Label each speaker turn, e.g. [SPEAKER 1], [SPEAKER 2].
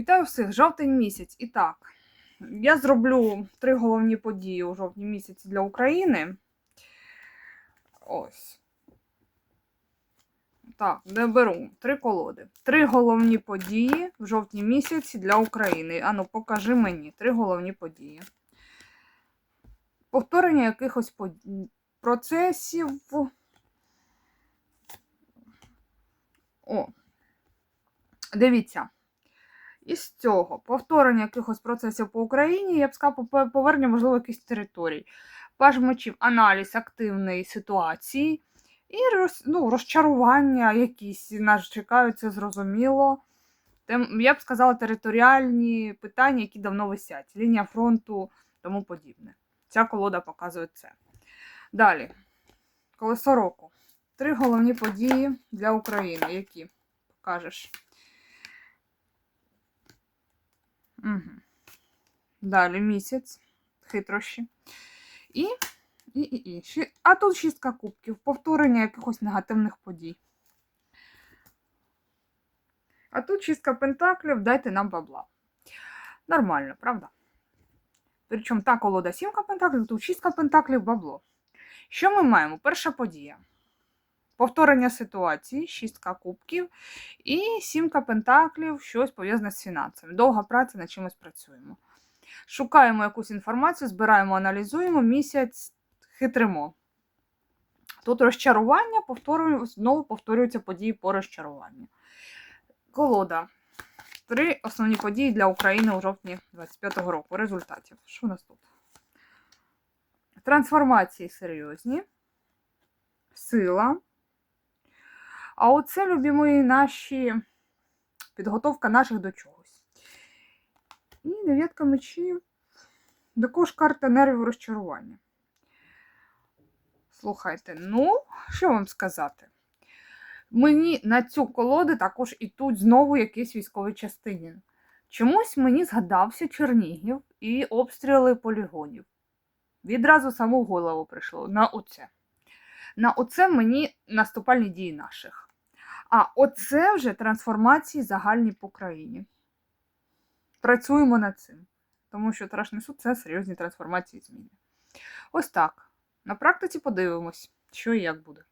[SPEAKER 1] Вітаю всіх! Жовтень місяць. І так, я зроблю три головні події у жовтні місяці для України. Ось. Так, де беру три колоди. Три головні події в жовтні місяці для України. Ану, покажи мені три головні події. Повторення якихось под- процесів. О. Дивіться. Із цього повторення якихось процесів по Україні, я б сказала, повернення, можливо, якихось територій. Паж мечів, аналіз активної ситуації і роз, ну, розчарування якісь нас чекають, це зрозуміло. Тем, я б сказала, територіальні питання, які давно висять. Лінія фронту, тому подібне. Ця колода показує це. Далі. Колесо року. Три головні події для України. Які покажеш? Угу. Далі місяць, хитрощі. І, і, і, і. А тут шістка кубків, повторення якихось негативних подій. А тут шістка пентаклів, дайте нам бабла. Нормально, правда? Причому та колода сімка пентаклів, тут шістка пентаклів бабло. Що ми маємо? Перша подія. Повторення ситуації, шістка кубків і сімка пентаклів, щось пов'язане з фінансами. Довга праця, над чимось працюємо. Шукаємо якусь інформацію, збираємо, аналізуємо, місяць хитримо. Тут розчарування, повторюю, знову повторюються події по розчаруванню. Колода. Три основні події для України у жовтні 25-го року. Результатів. Що у нас тут? Трансформації серйозні. Сила. А оце, любі мої, наші підготовка наших до чогось. І дев'ятка мечів. Також карта нервів розчарування. Слухайте, ну, що вам сказати? Мені на цю колоду також і тут знову якісь військові частини. Чомусь мені згадався Чернігів і обстріли полігонів. Відразу саму голову прийшло на оце. На оце мені наступальні дії наших. А оце вже трансформації загальні по країні. Працюємо над цим. Тому що Страшний суд це серйозні трансформації зміни. Ось так. На практиці подивимось, що і як буде.